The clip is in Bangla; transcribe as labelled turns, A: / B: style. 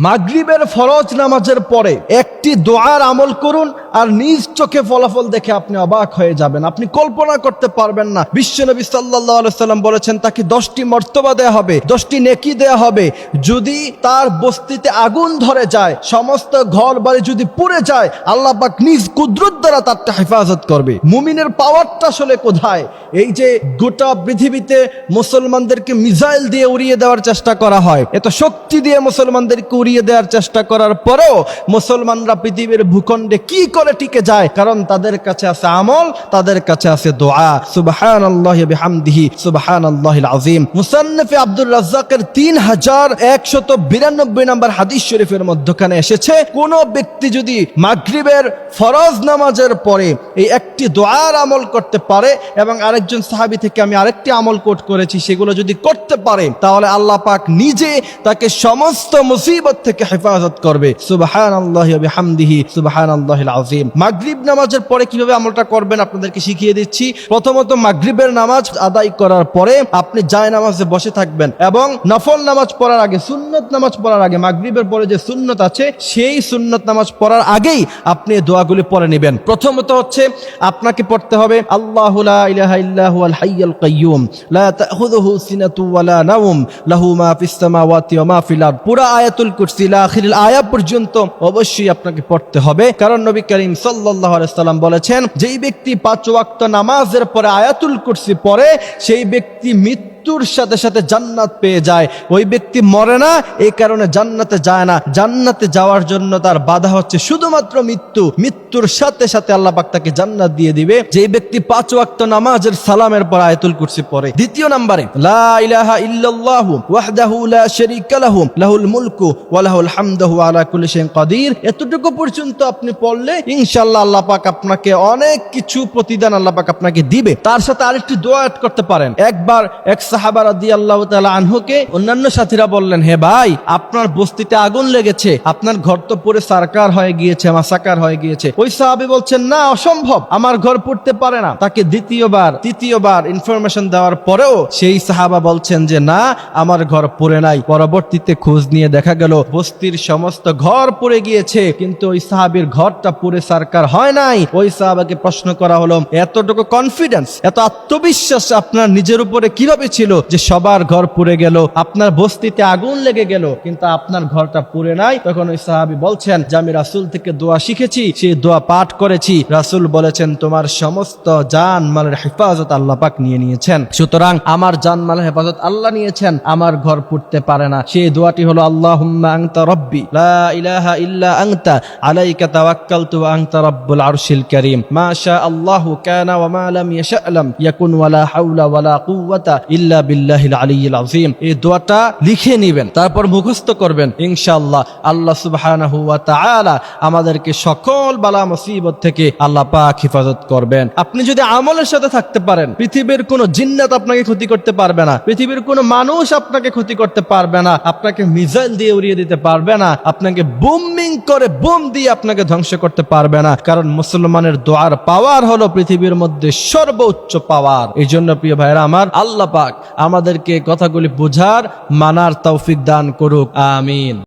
A: মাগরিবের ফরজ নামাজের পরে একটি দোয়ার আমল করুন আর নিজ চোখে ফলাফল দেখে আপনি অবাক হয়ে যাবেন। আপনি কল্পনা করতে পারবেন না। বিশ্বনবী সাল্লাহ সাল্লাম বলেছেন, তাকে দশটি মর্তবা দেয়া হবে, দশটি নেকি দেয়া হবে। যদি তার বস্তিতে আগুন ধরে যায়, সমস্ত ঘর বাড়ি যদি পুড়ে যায়, আল্লাহ পাক নিজ কুদরত দ্বারা তারটা হেফাজত করবে। মুমিনের পাওয়ারটা আসলে কোথায়? এই যে গোটা পৃথিবীতে মুসলমানদেরকে মিসাইল দিয়ে উড়িয়ে দেওয়ার চেষ্টা করা হয়, এত শক্তি দিয়ে মুসলমানদেরকে উড়িয়ে দেওয়ার চেষ্টা করার পরেও মুসলমানরা পৃথিবীর ভূখণ্ডে কি করে টিকে যায়, কারণ তাদের কাছে আছে আমল, তাদের কাছে আছে দোয়া। সুবহান আল্লাহ বিহামদিহি সুবহান আল্লাহ আজিম মুসান্নফে আব্দুর রাজ্জাকের তিন হাজার একশত বিরানব্বই নম্বর হাদিস শরীফের মধ্যখানে এসেছে, কোন ব্যক্তি যদি মাগরিবের ফরজ নামাজের পরে এই একটি দোয়ার আমল করতে পারে এবং আরেকজন সাহাবি থেকে আমি আরেকটি আমল কোট করেছি, সেগুলো যদি করতে পারে, তাহলে আল্লাহ পাক নিজে তাকে সমস্ত মুসিবত থেকে হেফাজত করবে। সুবহান আল্লাহ হামদিহি সুবহান আল্লাহ আজিম মাগরিব নামাজের পরে কীভাবে আমলটা করবেন আপনাদেরকে শিখিয়ে দিচ্ছি। প্রথমত মাগরিবের নামাজ আদায় করার পরে আপনি জায় নামাজে বসে থাকবেন এবং নফল নামাজ পড়ার আগে, সুন্নত নামাজ পড়ার আগে, মাগরিবের পরে যে সুন্নত আছে, সেই সুন্নত নামাজ পড়ার আগেই আপনি দোয়াগুলি পড়ে নেবেন। প্রথমত হচ্ছে আপনাকে পড়তে হবে, আল্লাহু ইলাহা ইল্লাহু আল হাইয়ুল কাইয়্যুম, লা তাখুযুহু সিনাতু লাহু মা ফিস সামাওয়াতি ওয়া মা ফিল আরদ। পুরা আয়াতুল কুরসি লা আয়াত পর্যন্ত অবশ্যই আপনাকে পড়তে হবে। কারণ নবী করিম সাল্লাহ সাল্লাম বলেছেন, যেই ব্যক্তি পাঁচ ওয়াক্ত নামাজের পরে আয়াতুল কুরসি পরে সেই ব্যক্তি মৃত্যু মৃত্যুর সাথে সাথে জান্নাত পেয়ে যায়। ওই ব্যক্তি মরে না, এই কারণে জান্নাতে যায় না। জান্নাতে যাওয়ার জন্য তার বাধা হচ্ছে শুধুমাত্র মৃত্যু। মৃত্যুর সাথে সাথে আল্লাহ পাক তাকে জান্নাত দিয়ে দিবে। যে ব্যক্তি পাঁচ ওয়াক্ত নামাজের সালামের পর আয়াতুল কুরসি পড়ে। দ্বিতীয় নম্বরে, লা ইলাহা ওয়াহদাহু লা লাহু, লাহুল মুলকু ওয়া লাহুল হামদু আলা কুল্লি শাইইন কাদির। এতটুকু পর্যন্ত আপনি পড়লে ইনশাআল্লাহ আল্লাহ পাক আপনাকে অনেক কিছু প্রতিদান আল্লাহ পাক আপনাকে দিবে। তার সাথে আরেকটি দোয়া করতে পারেন। একবার এক তাআলা আনহুকে অন্যান্য সাথীরা বললেন, হে ভাই, আপনার বস্তিতে আগুন লেগেছে, আপনার ঘর তো সারকার হয়ে গিয়েছে, মাসাকার হয়ে গিয়েছে। ওই সাহাবী বলছেন, না, অসম্ভব, আমার ঘর পারে না। তাকে দ্বিতীয়বার, তৃতীয়বার ইনফরমেশন দেওয়ার পরেও সেই সাহাবা বলছেন যে, না, আমার ঘর নাই। পরবর্তীতে খোঁজ নিয়ে দেখা গেল, বস্তির সমস্ত ঘর পড়ে গিয়েছে, কিন্তু ওই সাহাবীর ঘরটা পুরে সারকার হয় নাই। ওই সাহাবাকে প্রশ্ন করা হলো, এতটুকু কনফিডেন্স এত আত্মবিশ্বাস আপনার নিজের উপরে কীভাবে ছিল যে সবার ঘর পুড়ে গেল, আপনার বস্তিতে আগুন লেগে গেল, কিন্তু আপনার ঘরটা পুড়ে নাই। তখন ওই সাহাবি বলছেন, যে আমি রাসুল থেকে দোয়া শিখেছি সেই দোয়া পাঠ করেছি। রাসুল বলেছেন, তোমার সমস্ত জান মালের হেফাজত আল্লাহ পাক নিয়ে নিয়েছেন। সুতরাং আমার জান মালের হেফাজত আল্লাহ নিয়েছেন, আমার ঘর পুড়তে পারে না। সেই দোয়াটি হলো আল্লাহ আনতা রব্বি ইলাহা ইল্লা আনতা, আলাইকা আনতা রাব্বুল আরশিল কারীম। মা আল্লাহু কানা ওয়া মা লাম ইয়াশা লাম ইয়াকুন ওয়ালা হাওলা ওয়ালা কুওয়াতা ইল্লা বিল্লাহিল আলিয়্যিল আযীম। এই দোয়াটা লিখে নেবেন, তারপর মুখস্থ করবেন। ইনশাআল্লাহ আল্লাহ আমাদেরকে সকল বালা মুসিবত থেকে আল্লাহ পাক হেফাজত করবেন। আপনি যদি আমলের সাথে থাকতে পারেন, পৃথিবীর কোনো জিন্নাত আপনাকে ক্ষতি করতে পারবে না, পৃথিবীর কোনো মানুষ আপনাকে ক্ষতি করতে পারবে না, আপনাকে মিজাইল দিয়ে উড়িয়ে দিতে পারবে না, আপনাকে বুমিং করে বুম দিয়ে আপনাকে ধ্বংস করতে পারবে না, কারণ মুসলমানের দোয়ার পাওয়ার হলো পৃথিবীর মধ্যে সর্বোচ্চ পাওয়ার। এই জন্য প্রিয় ভাইরা আমার আল্লাহ পাক আমাদেরকে কথাগুলি বোঝার মানার তৌফিক দান করুক আমিন।